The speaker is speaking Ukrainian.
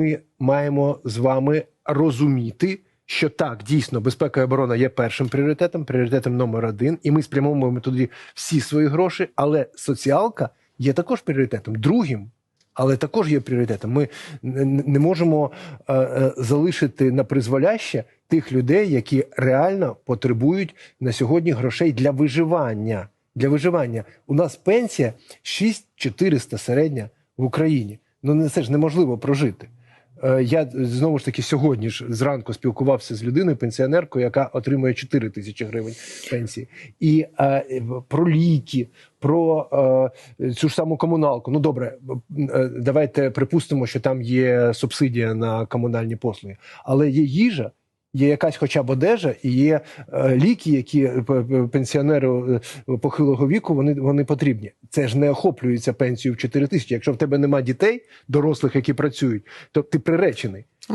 Ми маємо з вами розуміти, що так, дійсно, безпека і оборона є першим пріоритетом, пріоритетом номер один, і ми спрямовуємо туди всі свої гроші. Але соціалка є також пріоритетом, другим. Але також є пріоритетом. Ми не- можемо е, е, залишити на призволяще тих людей, які реально потребують на сьогодні грошей для виживання. Для виживання у нас пенсія 6400 середня в Україні. Ну це ж неможливо прожити. Е, Я знову ж таки сьогодні ж зранку спілкувався з людиною, пенсіонеркою, яка отримує 4 тисячі гривень пенсії, і е, про ліки, про е, цю ж саму комуналку. Ну добре, е, давайте припустимо, що там є субсидія на комунальні послуги, але є їжа. Є якась хоча б одежа, і є е, ліки, які е, пенсіонеру е, похилого віку вони, вони потрібні. Це ж не охоплюється пенсією в 4 тисячі. Якщо в тебе нема дітей, дорослих, які працюють, то ти приречений.